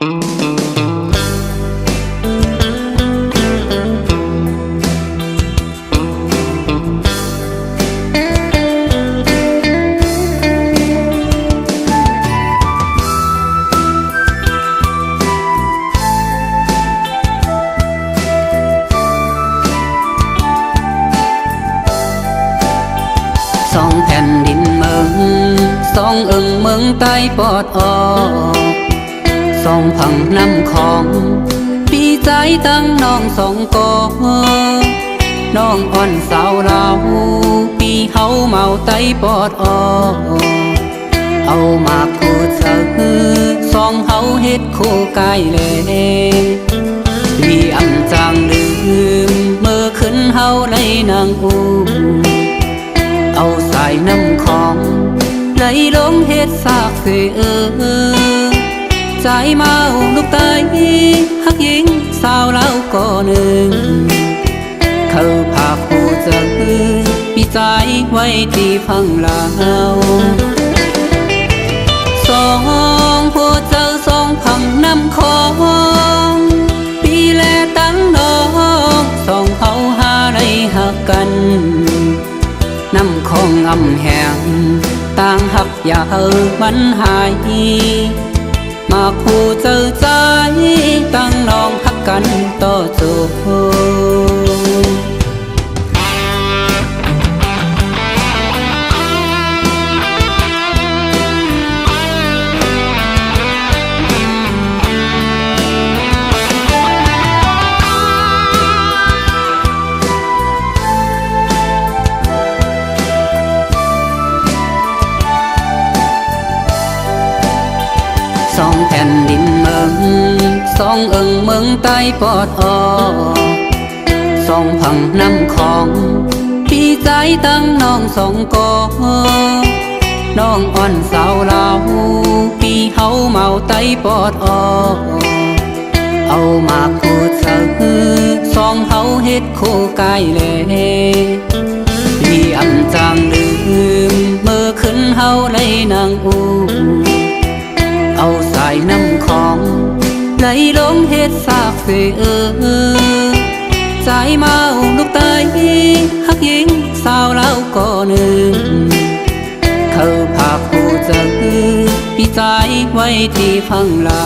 สองแผ่นดินเมืองสองเอิงเมืองใต้ปอดออก สองพังน้ำของ ปีใจตั้งน้องสองกอน้องอ่อนสาวเราปีเฮาเมาไตปอดออกเอามาคู่เธอสองเฮาเฮ็ดคู่กายเลยปีอำจางลืมเมื่อขึ้นเฮาในนางอูเอาสายน้ำของไหลลงเฮ็ดซากเสเออ ใจเมาลูกตยหักยิงสาวเล่าก่อหนึ่ง เขาพาผู้เจอปีใจไว้ที่พังเลาสองผู้เจอสองพังน้ำของปีแลตั้งน้องสองเฮาหาได้หักกันน้ำคงอำแหงต่างหักอยาเอมันหาย มาคู่เจอใจตั้งน้องพักกันต่อโจส องแผ่นดินเมืองสองเอิงเมืองใต้ปอดออสองพังน้ำของปีใจตั้งน้องสองกอน้องอ่อนสาวลาวปีเฮาเมาไตปอดออเอามาคู่เธอสองเฮาเฮ็ดโคกายเลยพี่อำจางลืมเมื่อขึ้นเฮาในนางอู ไหลลงเฮ็ดซากเสเออใจเมาลูกตายหักยิงสาวเล่าก่อหนึ่ง เขาพาผู้เจอพี่ใจไว้ที่ฟังลา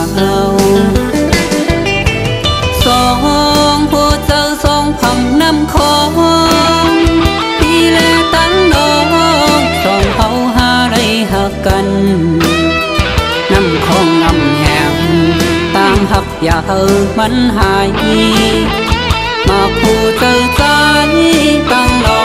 อย่าเออมันหายมาคู่เจอใจตั้งลอก